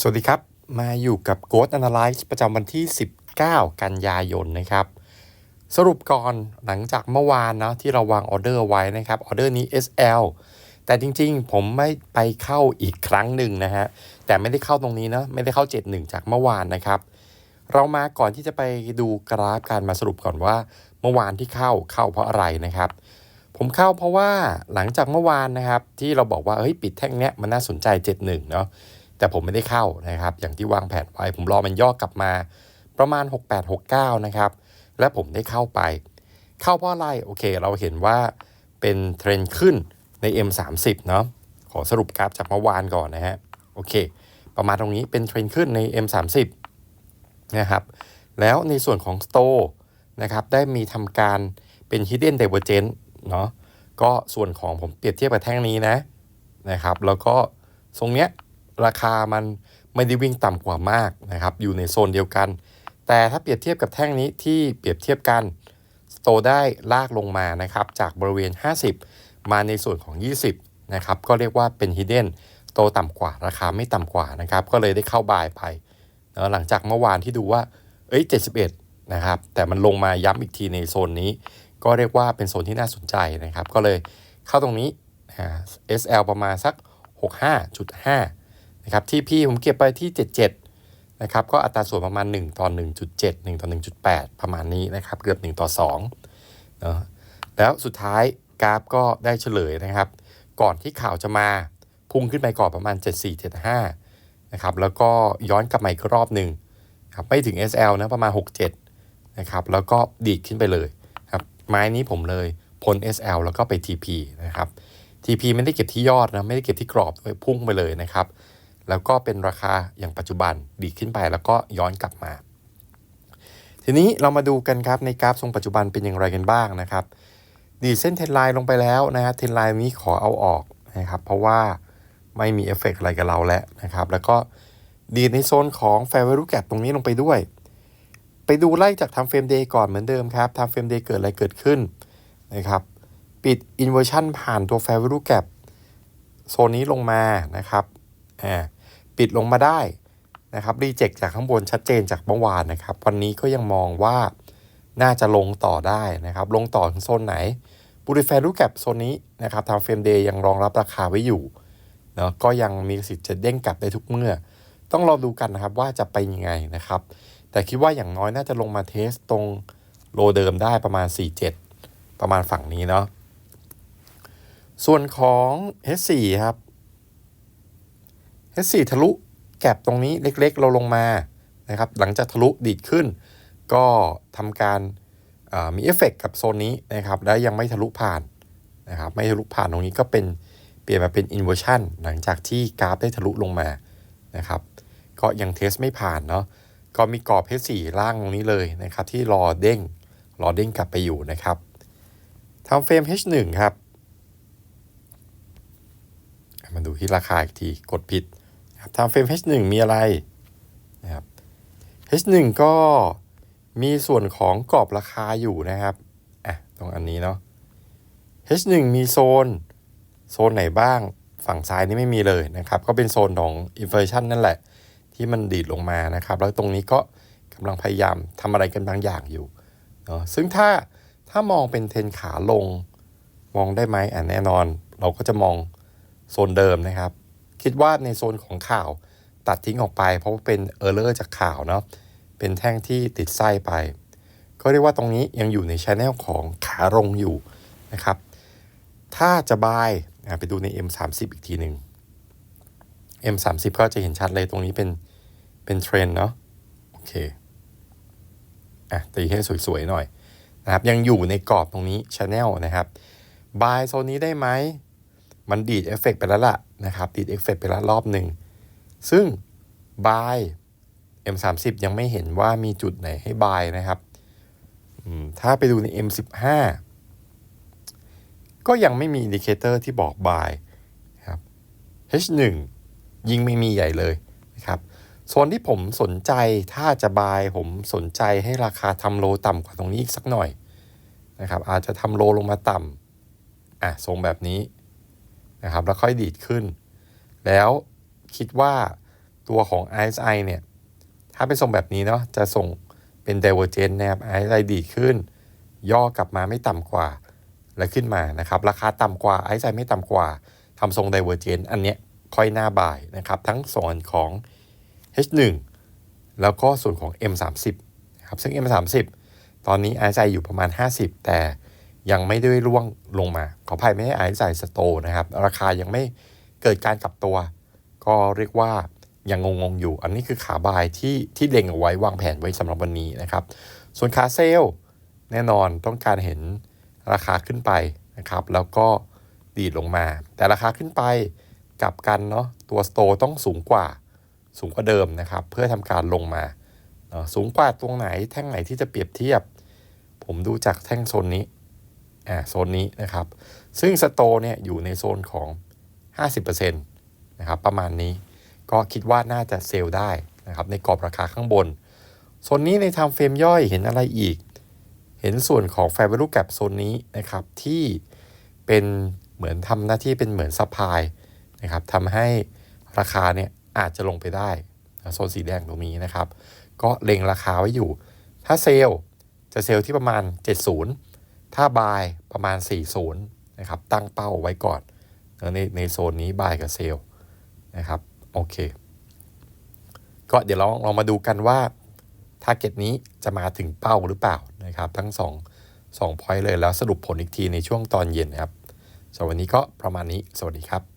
สวัสดีครับ มาอยู่กับ Ghost Analyze ประจำวันที่ 19 กันยายนนะครับ สรุปก่อนหลังจากเมื่อวานนะที่เราวางออเดอร์ไว้นะครับออเดอร์นี้ SL แต่จริงๆ ผมไม่ไปเข้าอีกครั้งหนึ่งนะฮะ แต่ไม่ได้เข้าตรงนี้นะ ไม่ได้เข้า 71 จากเมื่อวานนะครับ เรามาก่อนที่จะไปดูกราฟการมาสรุปก่อนว่าเมื่อวานที่เข้าเข้าเพราะอะไรนะครับ ผมเข้าเพราะว่าหลังจากเมื่อวานนะครับ ที่เราบอกว่าเฮ้ยปิดแท่งเนี้ยมันน่าสนใจ 71 เนาะ แต่ผมไม่ได้เข้านะครับ อย่างที่วางแผนไว้ ผมรอมันย่อกลับมาประมาณ 6869 นะครับ และผมได้เข้าไป เข้าเพราะอะไร โอเค เราเห็นว่าเป็นเทรนด์ขึ้นใน M30 เนาะขอสรุปกราฟจากเมื่อวานก่อนนะฮะ โอเค ประมาณตรงนี้เป็นเทรนด์ขึ้นใน M30 นะครับ แล้วในส่วนของ Store นะครับ ได้มีทำการเป็น Hidden Divergence เนาะก็ส่วนของผมเปรียบเทียบกับแท่งนี้นะนะครับ แล้วก็ทรงเนี้ย ราคามันไม่ได้วิ่งต่ำกว่ามากนะครับ อยู่ในโซนเดียวกัน แต่ถ้าเปรียบเทียบกับแท่งนี้ที่เปรียบเทียบกันโตได้ลากลงมานะครับ จากบริเวณ 50 มาในส่วนของ 20 นะครับ ก็เรียกว่าเป็น hidden โตต่ำกว่าราคาไม่ต่ำกว่านะครับ ก็เลยได้เข้าบายไปนะหลังจากเมื่อวานที่ดูว่า เอ้ย 71 นะครับ แต่มันลงมาย้ำอีกทีในโซนนี้ ก็เรียกว่าเป็นโซนที่น่าสนใจนะครับ ก็เลยเข้าตรงนี้ SL ประมาณสัก 65.5 นะครับที่พี่ผมเก็บไปที่ 77 นะครับ ก็อัตราส่วนประมาณ 1 ต่อ 1.7 1 ต่อ 1.8 ประมาณนี้นะครับ เกือบ 1 ต่อ2เนาะแล้วสุดท้ายกราฟก็ได้เฉลยนะครับ ก่อนที่ข่าวจะมาพุ่งขึ้นไปก่อนประมาณ 7475 นะครับ แล้วก็ย้อนกลับมาอีกรอบหนึ่งครับไม่ถึง SL นะประมาณ 67 นะครับ แล้วก็ดีดขึ้นไปเลยครับไม้นี้ผมเลยพ้น SL แล้วก็ไป TP นะครับ TP ไม่ได้เก็บที่ยอดนะ ไม่ได้เก็บที่กรอบด้วยพุ่งไปเลยนะครับ แล้วก็เป็นราคาอย่างปัจจุบันดีขึ้นไปแล้วก็ย้อนกลับมา ทีนี้เรามาดูกันครับในกราฟทรงปัจจุบันเป็นอย่างไรกันบ้างนะครับ ดีเส้นเทนไลน์ลงไปแล้วนะฮะเทนไลน์นี้ขอเอาออกนะครับเพราะว่าไม่มีเอฟเฟกอะไรกับเราแล้วนะครับ แล้วก็ดีในโซนของแฟร์เวลูแกตรงนี้ลงไปด้วย ไปดูไล่จากทำเฟรมเดย์ก่อนเหมือนเดิมครับทำเฟรมเดย์เกิดอะไรเกิดขึ้นนะครับปิด inversion ผ่านตัว fair value gap โซนนี้ลงมานะครับอ่า ปิดลงมาได้นะครับรีเจ็คจากข้างบนชัดเจนจากเมื่อวานนะครับ วันนี้ก็ยังมองว่าน่าจะลงต่อได้นะครับ ลงต่อถึงโซนไหนบูริแฟรูแก p โซนนี้นะครับทำเฟรมเดย์ยังรองรับราคาไว้อยู่เนาะก็ยังมีสิทธิ์จะเด้งกลับได้ทุกเมื่อ ต้องรอดูกันนะครับว่าจะไปยังไงนะครับ แต่คิดว่าอย่างน้อยน่าจะลงมาเทสตรงโลเดิมได้ประมาณ 47 ประมาณฝั่งนี้เนาะส่วนของ H4 ครับ H4 ทะลุแก็บตรงนี้เล็กๆ เราลงมานะครับหลังจากทะลุดีดขึ้น ก็ทำการมีเอฟเฟกกับโซนนี้นะครับและยังไม่ทะลุผ่านนะครับไม่ทะลุผ่านตรงนี้ก็เป็นเปลี่ยนมาเป็น inversion หลังจากที่กราฟได้ทะลุลงมานะครับก็ยังเทสไม่ผ่านเนาะก็มีกรอบ H4 ล่างตรงนี้เลยนะครับที่รอเด้งรอเด้งกลับไปอยู่นะครับทำเฟรม H1 ครับมาดูที่ราคาอีกทีกดผิด ครับทำเฟรม H1 มีอะไรนะครับ H1 ก็มีส่วนของกรอบราคาอยู่นะครับ อะ ตรงอันนี้เนาะ H1 มีโซน โซนไหนบ้าง ฝั่งซ้ายนี่ไม่มีเลยนะครับ ก็เป็นโซนของ inversion นั่นแหละ ที่มันดีดลงมานะครับ แล้วตรงนี้ก็กำลังพยายามทำอะไรกันบางอย่างอยู่เนาะ ซึ่งถ้า ถ้ามองเป็นเทนขาลง มองได้ไหมอะแน่นอน เราก็จะมองโซนเดิมนะครับ คิดว่าในโซนของข่าวตัดทิ้งออกไป เพราะว่าเป็นเออร์เลอร์จากข่าวเนาะเป็นแท่งที่ติดไส้ไป ก็เรียกว่าตรงนี้ยังอยู่ในช anel ของขาลงอยู่นะครับ ถ้าจะบายไปดูใน M30 อีกทีหนึ่ง M30 ก็จะเห็นชัดเลยตรงนี้เป็นเป็นเทรนเนาะโอเคอะตีให้สวยๆหน่อยนะครับยังอยู่ในกรอบตรงนี้ช anel นะครับบายโซนนี้ได้ไหม มันดีดเอฟเฟกไปแล้วล่ะ นะครับดีดเอฟเฟกไปแล้วรอบหนึ่ง ซึ่งบาย M30 ยังไม่เห็นว่ามีจุดไหนให้บายนะครับ ถ้าไปดูใน M15 ก็ยังไม่มีอินดิเคเตอร์ที่บอกบายครับ H1 ยิงไม่มีใหญ่เลยนะครับโซนที่ผมสนใจถ้าจะบายผมสนใจให้ราคาทำโลต่ำกว่าตรงนี้อีกสักหน่อยนะครับอาจจะทำโลลงมาต่ำอะทรงแบบนี้ นะครับแล้วค่อยดีดขึ้น แล้วคิดว่าตัวของ RSI เนี่ย ถ้าเป็นทรงแบบนี้เนาะจะส่งเป็น divergent นะครับ RSI ดีดขึ้น ย่อกลับมาไม่ต่ำกว่า แล้วขึ้นมานะครับ ราคาต่ำกว่า RSI ไม่ต่ำกว่าทำทรง divergent อันเนี้ยค่อยหน้าบ่ายนะครับ ทั้งส่วนของ H1 แล้วก็ส่วนของ M30 นะครับซึ่ง M30 ตอนนี้ RSI อยู่ประมาณ 50 แต่ ยังไม่ได้ร่วงลงมา ขออภัยไม่ให้ RSI สโตนะครับ ราคายังไม่เกิดการกลับตัว ก็เรียกว่ายังงงๆอยู่ อันนี้คือขาบายที่ที่เล็งเอาไว้วางแผนไว้สำหรับวันนี้นะครับ ส่วนขาเซลแน่นอนต้องการเห็นราคาขึ้นไปนะครับ แล้วก็ดีดลงมา แต่ราคาขึ้นไปกลับกันเนาะตัวสโตต้องสูงกว่าสูงกว่าเดิมนะครับ เพื่อทำการลงมาสูงกว่าตรงไหนแท่งไหนที่จะเปรียบเทียบ ผมดูจากแท่งโซนนี้ อ่าโซนนี้นะครับ ซึ่งสโตเนี่ยอยู่ในโซนของ 50%นะครับประมาณนี้ก็คิดว่าน่าจะเซลล์ได้นะครับในกรอบราคาข้างบน โซนนี้ในทำเฟรมย่อยเห็นอะไรอีก เห็นส่วนของ Fair Value Gap โซนนี้นะครับที่เป็นเหมือนทำหน้าที่เป็นเหมือนซัพพลายนะครับทำให้ราคาเนี่ยอาจจะลงไปได้นะโซนสีแดงตรงนี้นะครับ ก็เล็งราคาไว้อยู่ ถ้าเซลล์จะเซลล์ที่ประมาณ 70 ถ้าบายประมาณ 40นะครับตั้งเป้าไว้ก่อนในในโซนนี้บายกับเซลล์นะครับโอเค ก็เดี๋ยวเราลองมาดูกันว่าทาร์เก็ตนี้จะมาถึงเป้าหรือเปล่านะครับ ทั้ง2 2 point เลยแล้วสรุปผลอีกทีในช่วงตอนเย็นนะครับสำหรับวันนี้ก็ประมาณนี้สวัสดีครับ